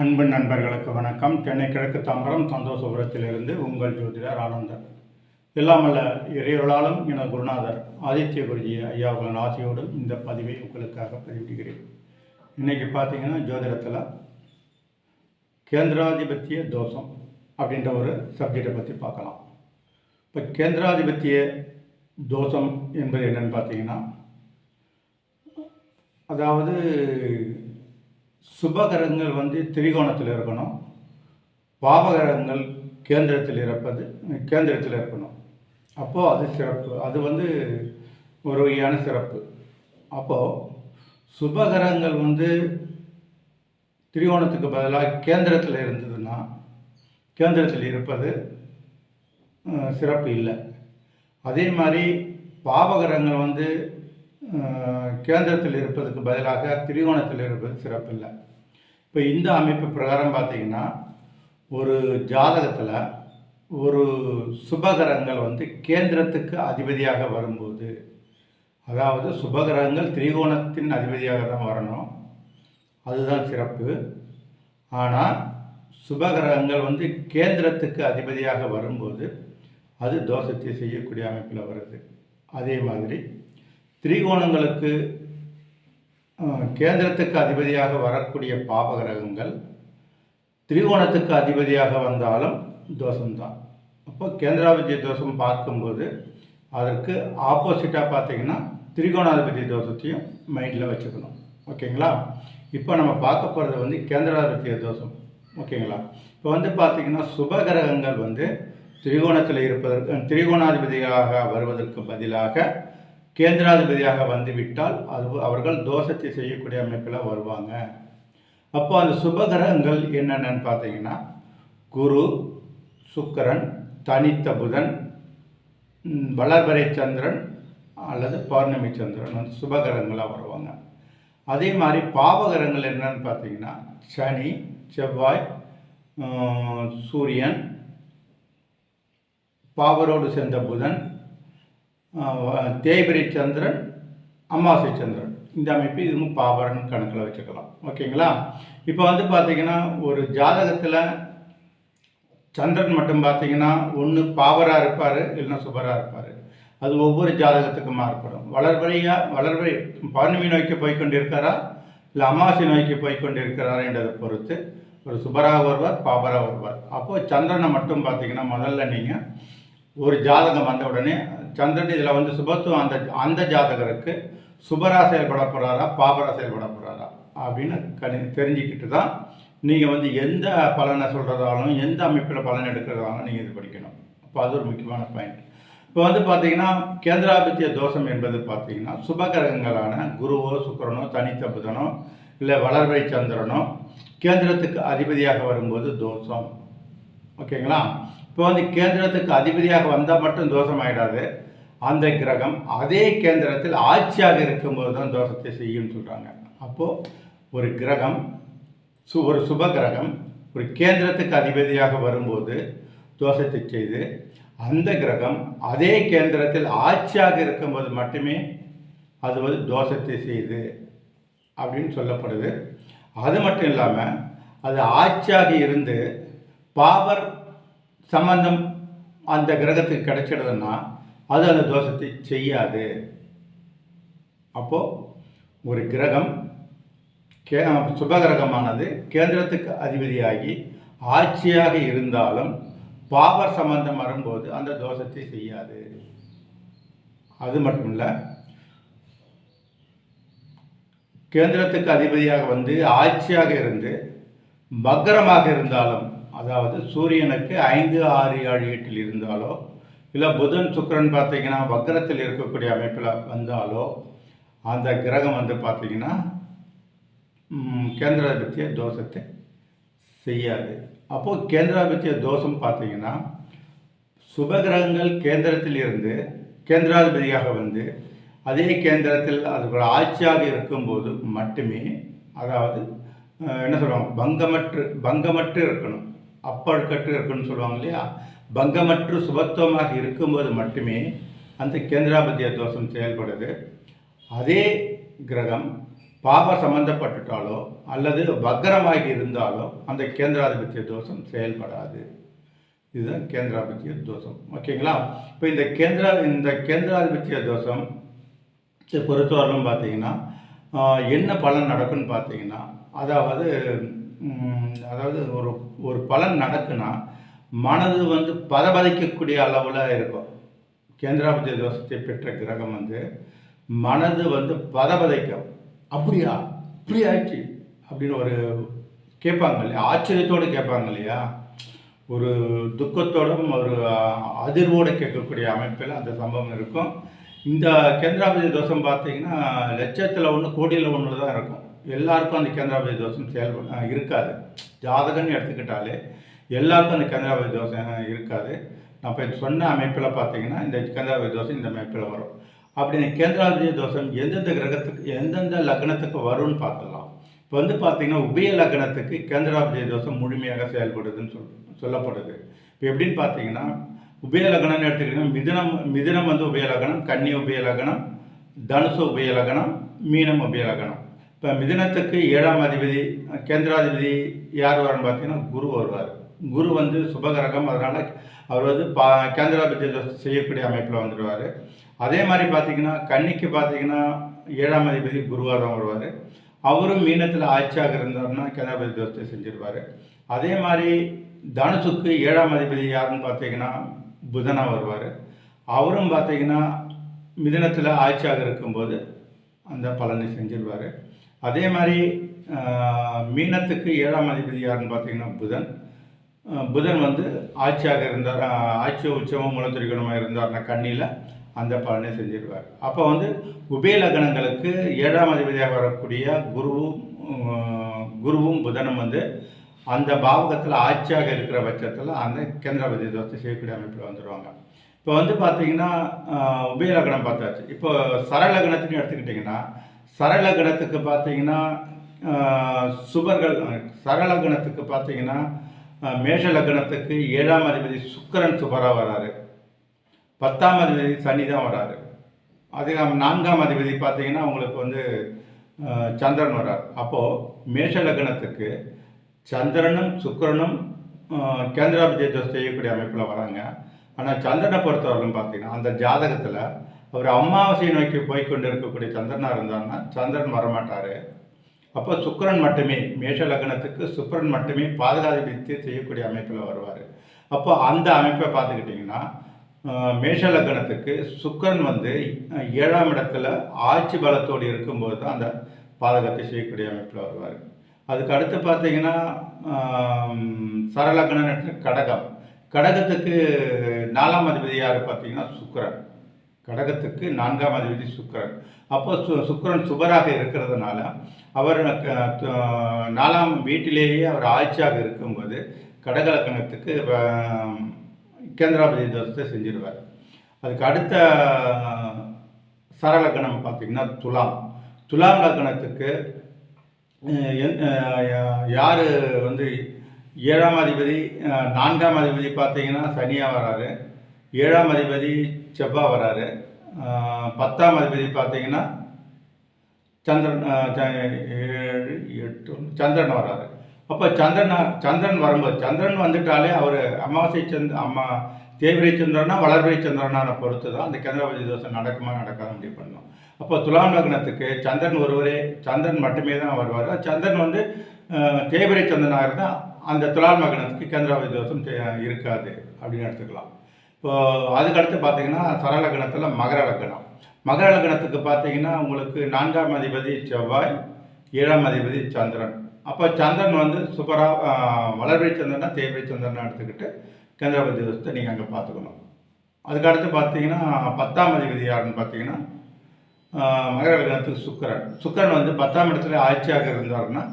அன்பு நண்பர்களுக்கு வணக்கம். சென்னை கிழக்கு தாம்பரம் சந்தோஷபுரத்திலிருந்து உங்கள் ஜோதிடர் ஆனந்தர் இல்லாமல்ல இறையொருளாலும் என குருநாதர் ஆதித்ய குருஜி ஐயாவுகளின் ஆசையோடு இந்த பதிவை உங்களுக்காக பதிவிடுகிறேன். இன்னைக்கு பார்த்தீங்கன்னா ஜோதிடத்தில் கேந்திராதிபத்திய தோஷம் அப்படின்ற ஒரு சப்ஜெக்டை பற்றி பார்க்கலாம். இப்போ கேந்திராதிபத்திய தோஷம் என்பது என்னன்னு பார்த்தீங்கன்னா அதாவது சுபகரங்கள் வந்து திரிகோணத்தில் இருக்கணும். பாபகரங்கள் கேந்திரத்தில் இருப்பது கேந்திரத்தில் இருக்கணும். அப்போது அது சிறப்பு. அது வந்து ஒரு வகையான சிறப்பு. அப்போது சுபகரங்கள் வந்து திரிகோணத்துக்கு பதிலாக கேந்திரத்தில் இருந்ததுன்னா கேந்திரத்தில் இருப்பது சிறப்பு இல்லை. அதே மாதிரி பாவகரங்கள் வந்து கேந்திரத்தில் இருப்பதுக்கு பதிலாக திரிகோணத்தில் இருப்பது சிறப்பு இல்லை. இப்போ இந்த அமைப்பு பிரகாரம் பார்த்தீங்கன்னா ஒரு ஜாதகத்தில் ஒரு சுபகரங்கள் வந்து கேந்திரத்துக்கு அதிபதியாக வரும்போது அதாவது சுபகிரகங்கள் திரிகோணத்தின் அதிபதியாக தான் வரணும். அதுதான் சிறப்பு. ஆனால் சுபகிரகங்கள் வந்து கேந்திரத்துக்கு அதிபதியாக வரும்போது அது தோஷத்தை செய்யக்கூடிய அமைப்பில் வருது. அதே மாதிரி திரிகோணங்களுக்கு கேந்திரத்துக்கு அதிபதியாக வரக்கூடிய பாப கிரகங்கள் திரிகோணத்துக்கு அதிபதியாக வந்தாலும் தோஷம்தான். அப்போ கேந்திராபதி தோஷம் பார்க்கும்போது அதற்கு ஆப்போசிட்டாக பார்த்தீங்கன்னா திரிகோணாதிபதி தோஷத்தையும் மைண்டில் வச்சுக்கணும். ஓகேங்களா? இப்போ நம்ம பார்க்க போகிறது வந்து கேந்திராதிபத்திய தோஷம். ஓகேங்களா? இப்போ வந்து பார்த்தீங்கன்னா சுபகிரகங்கள் வந்து திரிகோணத்தில் இருப்பதற்கு திரிகோணாதிபதியாக வருவதற்கு பதிலாக கேந்திராதிபதியாக வந்துவிட்டால் அது அவர்கள் தோஷத்தை செய்யக்கூடிய அமைப்பில் வருவாங்க. அப்போ அந்த சுபகிரகங்கள் என்னென்னு பார்த்தீங்கன்னா குரு சுக்கிரன் தனித்த புதன் வளர்பறை சந்திரன் அல்லது பௌர்ணமி சந்திரன் வந்து சுபகிரகங்களாக வருவாங்க. அதே மாதிரி பாவகிரகங்கள் என்னன்னு பார்த்தீங்கன்னா சனி செவ்வாய் சூரியன் பாவரோடு சேர்ந்த புதன் தேய்பிரி சந்திரன் அமாவாசை சந்திரன். இந்த அமைப்பு இதுவும் பாபரன் கணக்கில் வச்சுக்கலாம். ஓகேங்களா? இப்போ வந்து பார்த்தீங்கன்னா ஒரு ஜாதகத்தில் சந்திரன் மட்டும் பார்த்தீங்கன்னா ஒன்று பாவராக இருப்பார் இல்லைன்னா சுபராக இருப்பார். அது ஒவ்வொரு ஜாதகத்துக்கும் மாறுபடும். வளர்பறையாக வளர்பறை பௌர்ணமி நோக்கி போய் கொண்டிருக்காரா இல்லை அமாவாசை நோக்கி போய்கொண்டிருக்கிறாரா என்றதை பொறுத்து ஒரு சுபராக வருவார் பாபராக வருவார். அப்போது சந்திரனை மட்டும் பார்த்தீங்கன்னா முதல்ல நீங்கள் ஒரு ஜாதகம் வந்த உடனே சந்திரன் இதில் வந்து சுபத்துவம் அந்த அந்த ஜாதகருக்கு சுபரா செயல்பட போகிறாரா பாபரா செயல்பட போகிறாரா அப்படின்னு கணி தெரிஞ்சுக்கிட்டு தான் நீங்கள் வந்து எந்த பலனை சொல்கிறதாலும் எந்த அமைப்பில் பலன் எடுக்கிறதாலும் நீங்கள் இது படிக்கணும். அப்போ அது ஒரு முக்கியமான பாயிண்ட் இப்போ வந்து பார்த்தீங்கன்னா கேந்திராபித்திய தோஷம் என்பது பார்த்தீங்கன்னா சுபகிரகங்களான குருவோ சுக்கிரனோ தனித்த புதனோ இல்லை வளர்வை சந்திரனோ கேந்திரத்துக்கு அதிபதியாக வரும்போது தோஷம். ஓகேங்களா? இப்போ வந்து கேந்திரத்துக்கு அதிபதியாக வந்தால் மட்டும் தோஷம் ஆயிடாது அந்த கிரகம் அதே கேந்திரத்தில் ஆட்சியாக இருக்கும்போது தான் தோஷத்தை செய்யும்னு சொல்கிறாங்க அப்போது ஒரு கிரகம் சு ஒரு சுப கிரகம் ஒரு கேந்திரத்துக்கு அதிபதியாக வரும்போது தோஷத்தை செய்து அந்த கிரகம் அதே கேந்திரத்தில் ஆட்சியாக இருக்கும்போது மட்டுமே அது வந்து தோஷத்தை செய்து அப்படின்னு சொல்லப்படுது. அது மட்டும் இல்லாமல் அது ஆட்சியாக இருந்து பாவர் சம்பந்தம் அந்த கிரகத்துக்கு கிடைச்சிடுதுன்னா அது அந்த தோஷத்தை செய்யாது. அப்போது ஒரு கிரகம் கே சுபகிரகமானது கேந்திரத்துக்கு அதிபதியாகி ஆட்சியாக இருந்தாலும் பாபர் சம்பந்தம் வரும்போது அந்த தோஷத்தை செய்யாது. அது மட்டும் இல்லை கேந்திரத்துக்கு அதிபதியாக வந்து ஆட்சியாக இருந்து பக்கரமாக இருந்தாலும் அதாவது சூரியனுக்கு ஐந்து ஆறு ஏழு எட்டில் இருந்தாலோ இல்லை புதன் சுக்கிரன் பார்த்தீங்கன்னா வக்கரத்தில் இருக்கக்கூடிய அமைப்பில் வந்தாலோ அந்த கிரகம் வந்து பார்த்தீங்கன்னா கேந்திராதிபத்திய தோஷத்தை செய்யாது. அப்போது கேந்திராதிபத்திய தோஷம் பார்த்தீங்கன்னா சுபகிரகங்கள் கேந்திரத்தில் இருந்து கேந்திராதிபதியாக வந்து அதே கேந்திரத்தில் அது ஆட்சியாக இருக்கும்போது மட்டுமே அதாவது என்ன சொல்லுவாங்க பங்கமற்று பங்கமற்று இருக்கணும். அப்பழுக்கற்று இருக்குன்னு சொல்லுவாங்க இல்லையா? பங்கமற்று சுபத்துவமாக இருக்கும்போது மட்டுமே அந்த கேந்திராபத்திய தோஷம் செயல்படுது. அதே கிரகம் பாப சம்பந்தப்பட்டுட்டாலோ அல்லது வக்கரமாகி இருந்தாலோ அந்த கேந்திராதிபத்திய தோஷம் செயல்படாது. இதுதான் கேந்திராதிபத்திய தோஷம். ஓகேங்களா இப்போ இந்த கேந்திரா இந்த கேந்திராதிபத்திய தோஷம் சரி, பொறுத்தவரையிலும் பார்த்தீங்கன்னா என்ன பலன் நடக்குன்னு பார்த்தீங்கன்னா அதாவது அதாவது ஒரு ஒரு பலன் நடக்குன்னா மனது வந்து பதபதைக்கக்கூடிய அளவில் இருக்கும். கேந்திராபதி தோஷத்தை பெற்ற கிரகம் வந்து மனது வந்து பதபதைக்கும் அப்படியா? இப்படி ஆயிடுச்சு. அப்படின்னு ஒரு கேட்பாங்க இல்லையா? ஆச்சரியத்தோடு கேட்பாங்க இல்லையா? ஒரு துக்கத்தோடும் ஒரு அதிர்வோடு கேட்கக்கூடிய அமைப்பில் அந்த சம்பவம் இருக்கும். இந்த கேந்திராபதி தோஷம் பார்த்தீங்கன்னா லட்சத்தில் ஒன்று கோடியில் ஒன்று தான் இருக்கும். எல்லாருக்கும் அந்த கேந்திராபதி தோஷம் செயல்பட இருக்காது. ஜாதகம்னு எடுத்துக்கிட்டாலே எல்லாருக்கும் அந்த கேந்திராபதி தோஷம் இருக்காது. நான் இப்போ சொன்ன அமைப்பில் பார்த்தீங்கன்னா இந்த கேந்திராபதி தோஷம் இந்த அமைப்பில் வரும். அப்படி இந்த கேந்திராபதி தோஷம் எந்தெந்த கிரகத்துக்கு எந்தெந்த லக்னத்துக்கு வரும்னு பார்க்கலாம் இப்போ வந்து பார்த்தீங்கன்னா உபய லக்னத்துக்கு கேந்திராபதி தோஷம் முழுமையாக செயல்படுதுன்னு சொல் சொல்லப்படுது. இப்போ எப்படின்னு பார்த்தீங்கன்னா உபய லக்னம்னு எடுத்துக்கிட்டிங்கன்னா மிதனம் மிதனம் வந்து உபய லக்னம் கன்னி உபய லக்னம் தனுசு உபய லக்னம் மீனம் உபய லக்னம். இப்போ மிதுனத்துக்கு ஏழாம் அதிபதி கேந்திராதிபதி யார் வரான்னு பார்த்தீங்கன்னா குரு வருவார். குரு வந்து சுபகிரகம் அதனால் அவர் வந்து பா கேந்திராதிபதி செய்யக்கூடிய அமைப்பில் வந்துடுவார் அதே மாதிரி பார்த்தீங்கன்னா கன்னிக்கு பார்த்தீங்கன்னா ஏழாம் அதிபதி குருவாக தான் வருவார். அவரும் மீனத்தில் ஆட்சியாக இருந்தார்னா கேந்திராபதி தோஷத்தை செஞ்சிருவார். அதே மாதிரி தனுசுக்கு ஏழாம் அதிபதி யாருன்னு பார்த்தீங்கன்னா புதனாக வருவார். அவரும் பார்த்தீங்கன்னா மிதனத்தில் ஆட்சியாக இருக்கும்போது அந்த பலனை செஞ்சிருவார். அதே மாதிரி மீனத்துக்கு ஏழாம் அதிபதி யாருன்னு பார்த்தீங்கன்னா புதன். புதன் வந்து ஆட்சியாக இருந்தார். ஆட்சி உச்சமும் மூலத்திரிகணமாக இருந்தார்னா கண்ணியில் அந்த பலனை செஞ்சிருவார். அப்போ வந்து உபய லக்னங்களுக்கு ஏழாம் அதிபதியாக வரக்கூடிய குருவும் குருவும் புதனும் வந்து அந்த பாவகத்தில் ஆட்சியாக இருக்கிற பட்சத்தில் அந்த கேந்திராபதி தோத்தை செய்யக்கூடிய அமைப்பில் வந்துடுவாங்க இப்போ வந்து பார்த்தீங்கன்னா ஆஹ், உபய லக்னம் பார்த்தாச்சு. இப்போ சரலக்னத்துன்னு எடுத்துக்கிட்டிங்கன்னா சரலக்னத்துக்கு பார்த்தீங்கன்னா சுபர்கள் சுபர்கள் கணத்துக்கு பார்த்தீங்கன்னா மேஷ லக்னத்துக்கு ஏழாம் அதிபதி சுக்கரன் சுபராக வராரு. பத்தாம் அதிபதி சனி தான் வராரு. அதே நான்காம் அதிபதி பார்த்தீங்கன்னா உங்களுக்கு வந்து சந்திரன் வரார். அப்போது மேஷ லக்னத்துக்கு சந்திரனும் சுக்கரனும் கேந்திராபிஜயத்தை செய்யக்கூடிய அமைப்பில் வராங்க. ஆனால் சந்திரனை பொறுத்தவரையிலும் பார்த்தீங்கன்னா அந்த ஜாதகத்தில் அவர் அமாவாசையை நோக்கி போய் கொண்டு இருக்கக்கூடிய சந்திரனாக இருந்தாருன்னா சந்திரன் வரமாட்டார். அப்போ சுக்கரன் மட்டுமே மேஷ லக்னத்துக்கு சுக்கரன் மட்டுமே பாதுகாதிபத்தி செய்யக்கூடிய அமைப்பில் வருவார். அப்போ அந்த அமைப்பை பார்த்துக்கிட்டிங்கன்னா மேஷ லக்னத்துக்கு சுக்கரன் வந்து ஏழாம் இடத்துல ஆட்சி பலத்தோடு இருக்கும்போது தான் அந்த பாதகத்தை செய்யக்கூடிய அமைப்பில் வருவார். அதுக்கு அடுத்து பார்த்தீங்கன்னா சரலக்னம் கடகம். கடகத்துக்கு நாலாம் அதிபதி யார் பார்த்தீங்கன்னா சுக்கரன். கடகத்துக்கு நான்காம் அதிபதி சுக்கரன். அப்போ சு சுக்கரன் சுபராக இருக்கிறதுனால அவர் நாலாம் வீட்டிலேயே அவர் ஆட்சியாக இருக்கும்போது கடகலக்கணத்துக்கு வ- கேந்திராபதி தோஷத்தை செஞ்சிருவார். அதுக்கு அடுத்த சரலக்கணம் பார்த்திங்கன்னா துலாம். துலாம் லக்கணத்துக்கு என்- யார் வந்து ஏழாம் அதிபதி நான்காம் அதிபதி பார்த்தீங்கன்னா சனியாக வராரு. ஏழாம் அதிபதி செவ்வாய் வராரு. பத்தாம் அதிபதி பார்த்தீங்கன்னா சந்திரன் ச- ஏழு எட்டு சந்திரன் வராரு. அப்போ சந்திரன் சந்திரன் வரும்போது சந்திரன் வந்துட்டாலே அவர் அமாவாசை சந்த் அம்மா தேவிரை சந்திரனா வளர்பிரை சந்திரனான பொறுத்து தான் அந்த சந்திரபதி தோஷம் நடக்குமா நடக்காத முடிவு பண்ணோம் அப்போ துலாம் லக்னத்துக்கு சந்திரன் ஒருவரே சந்திரன் மட்டுமே தான் வருவார். சந்திரன் வந்து தேவிரை சந்திரனாக இருந்தால் அந்த துலாம் லக்னத்துக்கு கேந்திராபதி தோஷம் தே- இருக்காது. அப்படின்னு எடுத்துக்கலாம். இப்போ அதுக்கடுத்து பார்த்தீங்கன்னா சரலக்கணத்தில் மகர லக்கணம் மகர லக்கணத்துக்கு பார்த்தீங்கன்னா உங்களுக்கு நான்காம் அதிபதி செவ்வாய் ஏழாம் அதிபதி சந்திரன். அப்போ சந்திரன் வந்து சூப்பராக வளர்வை சந்திரனா தேவை சந்திரனா எடுத்துக்கிட்டு கேந்திரபதி வசத்தை நீங்கள் அங்கே பார்த்துக்கணும். அதுக்கடுத்து பார்த்தீங்கன்னா பத்தாம் அதிபதி யாருன்னு பார்த்தீங்கன்னா மகர லக்னத்துக்கு சுக்கிரன். சுக்கரன் வந்து பத்தாம் இடத்துல ஆட்சியாக இருந்தாருன்னா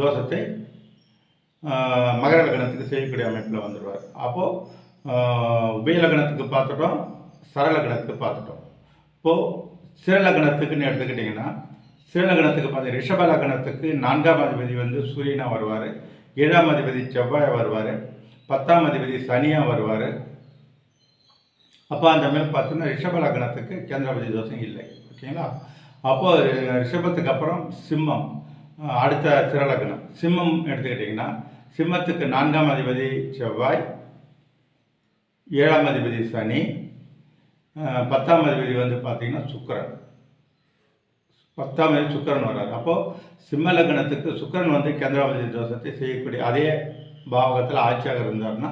தோஷத்தை மகர லக்னத்துக்கு செய்யக்கூடிய அமைப்பில் வந்துடுவார் அப்போது உபயலக்கணத்துக்கு பார்த்துட்டோம் சரலக்கணத்துக்கு பார்த்துட்டோம். இப்போது சிறலக்கணத்துக்குன்னு எடுத்துக்கிட்டிங்கன்னா சிறலக்கணத்துக்கு பார்த்து ரிஷப லக்கணத்துக்கு நான்காம் அதிபதி வந்து சூரியனாக வருவார் ஏழாம் அதிபதி செவ்வாய் வருவார் பத்தாம் அதிபதி சனியாக வருவார். அப்போ அந்த மாதிரி பார்த்தோன்னா ரிஷப லக்னத்துக்கு கேந்திராபதி தோஷம் இல்லை. ஓகேங்களா? அப்போது ரிஷபத்துக்கு அப்புறம் சிம்மம் அடுத்த சிறலக்கணம் சிம்மம் எடுத்துக்கிட்டிங்கன்னா சிம்மத்துக்கு நான்காம் அதிபதி செவ்வாய் ஏழாம் அதிபதி சனி பத்தாம் அதிபதி வந்து பார்த்திங்கன்னா சுக்கிரன். பத்தாம் அதிபதி சுக்கிரன் வர்றார். அப்போது சிம்ம லக்னத்துக்கு சுக்கரன் வந்து கேந்திராபதி தோஷத்தை செய்யக்கூடிய அதே பாவகத்தில் ஆட்சியாக இருந்தார்னா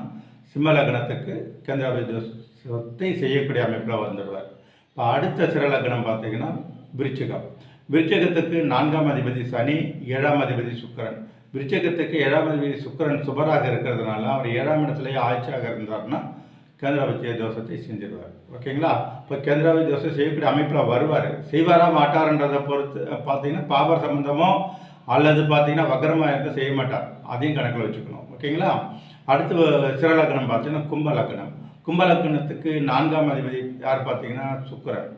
சிம்ம லக்னத்துக்கு கேந்திராபதி தோஷத்தை செய்யக்கூடிய அமைப்பில் வந்துடுவார் இப்போ அடுத்த சிற லக்னம் பார்த்தீங்கன்னா விருச்சிகம். விருச்சகத்துக்கு நான்காம் அதிபதி சனி ஏழாம் அதிபதி சுக்கிரன். விருச்சகத்துக்கு ஏழாம் அதிபதி சுக்கிரன் சுபராக இருக்கிறதுனால அவர் ஏழாம் இடத்துலேயே ஆட்சியாக இருந்தார்னா கேந்திராபத்திய தோஷத்தை செஞ்சிருவார். ஓகேங்களா? இப்போ கேந்திராபதி தோஷம் செய்யக்கூடிய அமைப்பில் வருவார். செய்வாரா மாட்டார்ன்றதை பொறுத்து பார்த்தீங்கன்னா பாபர் சம்பந்தமோ அல்லது பார்த்தீங்கன்னா வக்கரமாக இருந்தால் செய்ய மாட்டார். அதையும் கணக்கில் வச்சுக்கணும். ஓகேங்களா? அடுத்து சிறலக்கணம் பார்த்தீங்கன்னா கும்ப லக்னம். கும்ப லக்னத்துக்கு நான்காம் அதிபதி யார் பார்த்தீங்கன்னா? சுக்கரன்.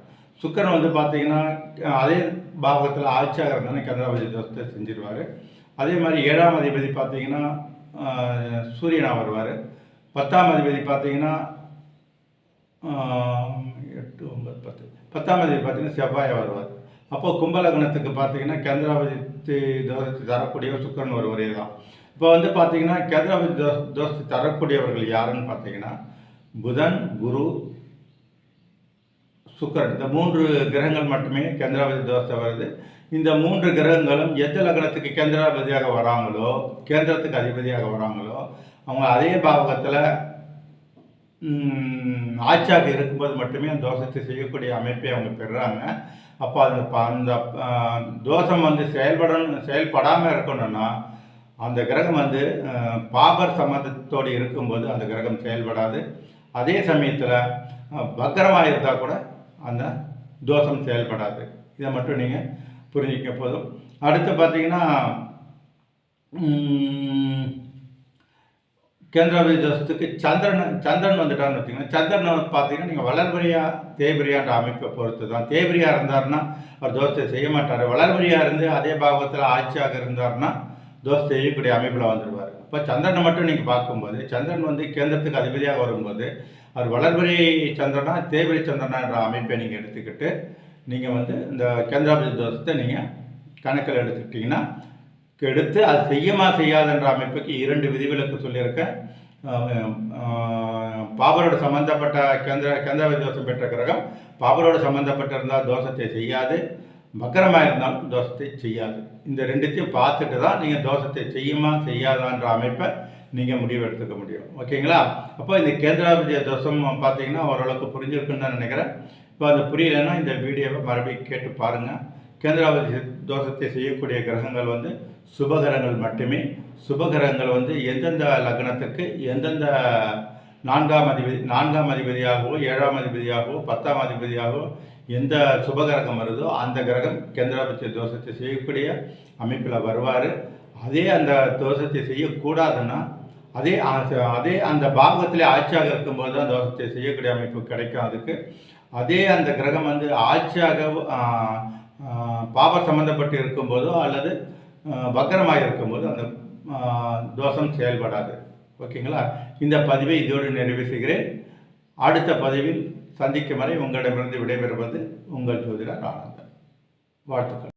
சுக்கரன் வந்து பார்த்தீங்கன்னா அதே பாகத்தில் ஆட்சியாக இருந்தாலும் கேந்திராபதி தோஷத்தை செஞ்சிருவார். அதே மாதிரி ஏழாம் அதிபதி பார்த்தீங்கன்னா சூரியனாக சூரியனா வருவார். பத்தாம் அதிபதி பார்த்தீங்கன்னா எட்டு ஒன்பது பத்து. பத்தாம் அதிபதி பார்த்தீங்கன்னா செவ்வாய் வருவார். அப்போது கும்பலக்னத்துக்கு பார்த்தீங்கன்னா கேந்திராபதி தோஷத்தை தரக்கூடிய சுக்கிரன் ஒருவரே தான். இப்போ வந்து பார்த்தீங்கன்னா கேந்திராபதி தோ தோஷத்தை தரக்கூடியவர்கள் யாருன்னு பார்த்தீங்கன்னா புதன் குரு சுக்கிரன். இந்த மூன்று கிரகங்கள் மட்டுமே கேந்திராபதி தோஷத்தை வருது. இந்த மூன்று கிரகங்களும் எந்த லக்னத்துக்கு கேந்திராபதியாக வராங்களோ கேந்திரத்துக்கு அதிபதியாக வராங்களோ அவங்க அதே பாவகத்தில் ஆட்சியாக இருக்கும்போது மட்டுமே அந்த தோஷத்தை செய்யக்கூடிய அமைப்பை அவங்க பெறுறாங்க. அப்போ அந்த அந்த தோஷம் வந்து செயல்படணும் செயல்படாமல் இருக்கணும்னா அந்த கிரகம் வந்து பாபர் சம்மந்தத்தோடு இருக்கும்போது அந்த கிரகம் செயல்படாது. அதே சமயத்தில் வக்கரமாக இருந்தால் கூட அந்த தோஷம் செயல்படாது. இதை மட்டும் நீங்கள் புரிஞ்சிக்க போதும். அடுத்து பார்த்தீங்கன்னா கேந்திராபதி தோஷத்துக்கு சந்திரன் சந்திரன் வந்துட்டான்னு வச்சுக்கோங்க. சந்திரன் பார்த்தீங்கன்னா நீங்கள் வளர்பிரியா தேபிரியான்ற அமைப்பை பொறுத்து தான் தேபிரியா இருந்தாருன்னா அவர் தோஷத்தை செய்ய மாட்டார். வளர்பிரியா இருந்து அதே பாகத்தில் ஆட்சியாக இருந்தாருன்னா தோஷத்தை செய்யக்கூடிய அமைப்பில் வந்துடுவார் இப்போ சந்திரனை மட்டும் நீங்கள் பார்க்கும்போது சந்திரன் வந்து கேந்திரத்துக்கு அதிபதியாக வரும்போது அவர் வளர்பிரி சந்திரனா தேபிரி சந்திரனான்ற அமைப்பை நீங்கள் எடுத்துக்கிட்டு நீங்கள் வந்து இந்த கேந்திராபதி தோஷத்தை நீங்கள் கணக்கில் எடுத்துக்கிட்டிங்கன்னா எடுத்து அது செய்யுமா செய்யாதுன்ற அமைப்புக்கு இரண்டு விதிவிலக்கு சொல்லியிருக்க பாபரோடு சம்பந்தப்பட்ட கேந்திர கேந்திராபதி தோஷம் பெற்ற கிரகம் பாபரோடு சம்பந்தப்பட்டிருந்தால் தோஷத்தை செய்யாது மக்கரமாக இருந்தாலும் தோஷத்தை செய்யாது. இந்த ரெண்டுத்தையும் பார்த்துட்டு தான் நீங்கள் தோஷத்தை செய்யுமா செய்யாதான்ற அமைப்பை நீங்கள் முடிவு எடுத்துக்க முடியும். ஓகேங்களா? அப்போ இந்த கேந்திராபதி தோஷம் பார்த்தீங்கன்னா ஓரளவுக்கு புரிஞ்சிருக்குன்னு தான் நினைக்கிறேன். இப்போ அது புரியலைன்னா இந்த வீடியோவை மறுபடியும் கேட்டு பாருங்கள் கேந்திராபதி தோஷத்தை செய்யக்கூடிய கிரகங்கள் வந்து சுபகரங்கள் மட்டுமே. சுபகரங்கள் வந்து எந்தெந்த லக்னத்துக்கு எந்தெந்த நான்காம் அதிபதி நான்காம் அதிபதியாகவோ ஏழாம் அதிபதியாகவோ பத்தாம் அதிபதியாகவோ எந்த சுபகிரகம் வருதோ அந்த கிரகம் கேந்திராபட்ச தோஷத்தை செய்யக்கூடிய அமைப்பில் வருவார். அதே அந்த தோஷத்தை செய்யக்கூடாதுன்னா அதே அதே அந்த பாகத்திலே ஆட்சியாக இருக்கும்போது தான் தோஷத்தை செய்யக்கூடிய அமைப்பு கிடைக்கும் அதுக்கு. அதே அந்த கிரகம் வந்து ஆட்சியாக பாபம் சம்மந்தப்பட்டு இருக்கும்போதோ அல்லது வக்கரமாக இருக்கும்போது அந்த தோஷம் செயல்படாது. ஓகேங்களா? இந்த பதிவை இதோடு நிறைவு செய்கிறேன். அடுத்த பதிவில் சந்திக்கும் வரை உங்களிடமிருந்து விடைபெறுவது உங்கள் ஜோதிடர் ஆனந்தன். வாழ்த்துக்கள்.